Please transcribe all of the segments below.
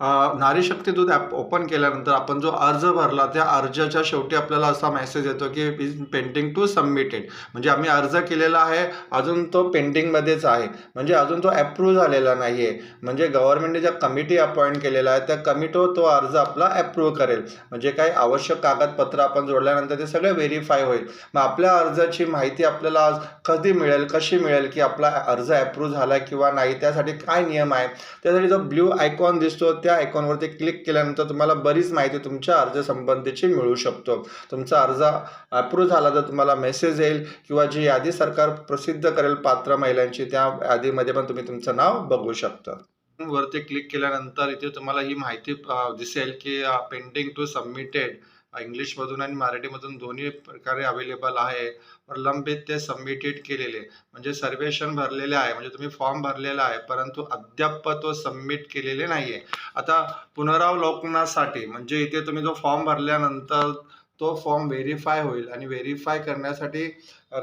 नारीशक्ती दूत app open केल्यानंतर आपण जो अर्ज भरला त्या अर्जाच्या शेवटी आपल्याला असा मेसेज येतो की इज पेंटिंग टू सबमिटेड म्हणजे आम्ही अर्ज केलेला आहे अजून तो पेंटिंगमध्येच आहे. म्हणजे अजून तो ॲप्रूव्ह झालेला नाही आहे म्हणजे गव्हर्नमेंटने ज्या कमिटी अपॉइंट केलेला आहे त्या कमिटीवर तो अर्ज आपला ॲप्रूव्ह करेल. म्हणजे काही आवश्यक कागदपत्र आपण जोडल्यानंतर ते सगळे व्हेरीफाय होईल. मग आपल्या अर्जाची माहिती आपल्याला आज कधी मिळेल कशी मिळेल की आपला अर्ज ॲप्रूव्ह झाला किंवा नाही त्यासाठी काय नियम आहे? त्यासाठी जो ब्ल्यू आयकॉन दिसतो त्या आयकॉनवरती क्लिक केल्यानंतर तुम्हाला बरीच माहिती तुमच्या अर्जासंबंधीची मिळू शकतो. तुमचा अर्ज अप्रूव्ह झाला तर तुम्हाला मेसेज येईल किंवा जी यादी सरकार प्रसिद्ध करेल पात्र महिलांची त्या यादीमध्ये पण तुम्ही तुमचं नाव बघू शकता. वरती क्लिक केल्यानंतर इथे तुम्हाला ही माहिती दिसेल की पेंडिंग टू सबमिटेड इंग्लिशमधून आणि मराठीमधून दोन्ही प्रकारे अवेलेबल आहे. प्रलंबित ते सबमिटेड केलेले. म्हणजे सर्वेक्षण भरलेले आहे. म्हणजे तुम्ही फॉर्म भरलेला आहे. परंतु अद्याप तो सबमिट केलेले नाही आहे आता पुनरावलोकनासाठी म्हणजे इथे तुम्ही जो फॉर्म भरल्यानंतर तो फॉर्म व्हेरीफाय होईल. आणि व्हेरीफाय करण्यासाठी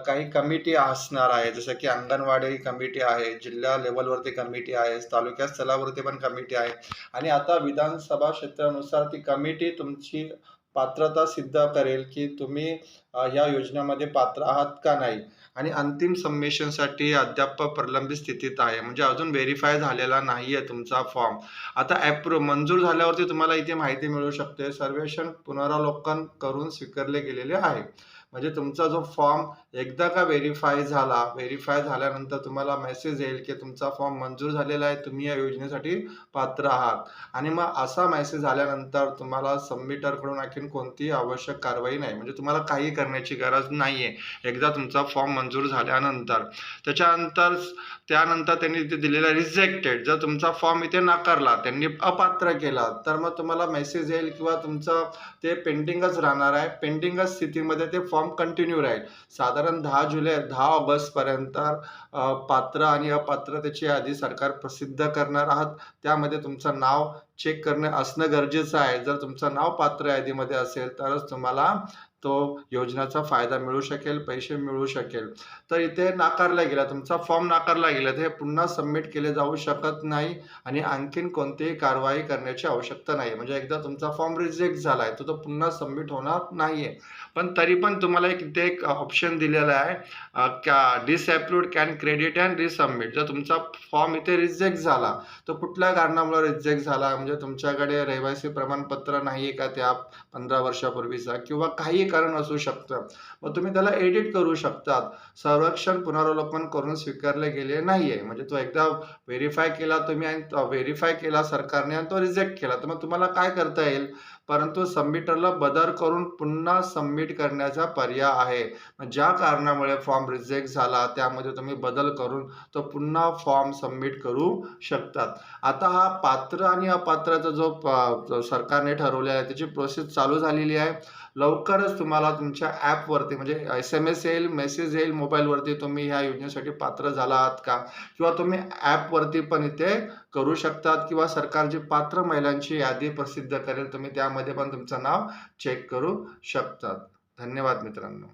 काही कमिटी असणार आहे. जसं की अंगणवाडी कमिटी आहे जिल्हा लेवलवरती कमिटी आहे तालुक्या स्थलावरती पण कमिटी आहे. आणि आता विधानसभा क्षेत्रानुसार ती कमिटी तुमची पात्रता सिद्ध करेल की तुम्ही या ह्या योजनेमध्ये पात्र आहात का नाही? आणि अंतिम सबमिशनसाठी अद्याप प्रलंबित स्थितीत आहे. म्हणजे अजून व्हेरीफाय झालेला नाही आहे तुमचा फॉर्म आता ॲप्रूव मंजूर झाल्यावरती तुम्हाला इथे माहिती मिळू शकते. सर्वेक्षण पुनरावलोकन करून स्वीकारले गेलेले आहे. म्हणजे तुमचा जो फॉर्म एकदा का व्हेरीफाय झाला व्हेरीफाय झाल्यानंतर तुम्हाला मेसेज येईल की तुमचा फॉर्म मंजूर झालेला आहे. तुम्ही या योजनेसाठी पात्र आहात. आणि मग असा मेसेज आल्यानंतर तुम्हाला सबमिटरकडून आणखीन कोणतीही आवश्यक कारवाई नाही. म्हणजे तुम्हाला काही करण्याची गरज नाही आहे एकदा तुमचा फॉर्म मंजूर झाल्यानंतर. त्याच्यानंतर त्यानंतर त्यांनी इथे दिलेला रिजेक्टेड जर तुमचा फॉर्म इथे नाकारला त्यांनी अपात्र केला तर मग तुम्हाला मेसेज येईल किंवा तुमचं ते पेंडिंगच राहणार आहे. पेंडिंगच स्थितीमध्ये ते फॉर्म कंटिन्यू राहील. साधारण दहा जुलै दहा ऑगस्टपर्यंत पात्र आणि अपात्रतेची यादी सरकार प्रसिद्ध करणार आहात. त्यामध्ये तुमचं नाव चेक करणे असणं गरजेचं आहे. जर तुमचं नाव पात्र यादीमध्ये असेल तरच तुम्हाला तो योजनेचा फायदा मिळू शकेल पैसे मिळू शकेल. तर इथे नाकारला गेला तुमचा फॉर्म नाकारला गेला तर हे पुन्हा सबमिट केले जाऊ शकत नाही आणि आणखीन कोणतीही कारवाई करण्याची आवश्यकता नाही. म्हणजे एकदा तुमचा फॉर्म रिजेक्ट झाला आहे तर तो पुन्हा सबमिट होणार नाही आहे पण तरी पण तुम्हाला एक इथे एक ऑप्शन दिलेला आहे क्या का disapproved can credit and resubmit जर तुमचा फॉर्म इथे रिजेक्ट झाला तर कुठल्या कारणामुळे रिजेक्ट झाला? म्हणजे तुमच्याकडे रहिवासी प्रमाणपत्र नाही आहे का त्या पंधरा वर्षापूर्वीचा? किंवा काही कारण असू शकतं. मग तुम्ही त्याला एडिट करू शकतात. संरक्षण पुनरावलोकन करून स्वीकारले गेले नाही आहे म्हणजे तो एकदा व्हेरीफाय केला तुम्ही व्हेरीफाय केला सरकारने आणि तो रिजेक्ट केला. तर मग तुम्हाला काय करता येईल? परंतु सबमिटरला बदल करून पुन्हा सबमिट करण्याचा पर्याय आहे. ज्या कारणामुळे फॉर्म रिजेक्ट झाला त्यामध्ये तुम्ही बदल करून तो पुन्हा फॉर्म सबमिट करू शकतात. आता हा पात्र आणि अपात्राचा जो जो सरकारने ठरवलेला आहे त्याची प्रोसेस चालू झालेली आहे. लवकरच तुम्हाला तुमच्या ॲपवरती म्हणजे एस एम एस येईल मेसेज येईल मोबाईलवरती तुम्ही ह्या योजनेसाठी पात्र झाला आहात का? किंवा तुम्ही ॲपवरती पण इथे करू शकतात किंवा सरकार जी पात्र महिलांची यादी प्रसिद्ध करेल तुम्ही त्यामध्ये पण तुमचं नाव चेक करू शकतात. धन्यवाद मित्रांनो.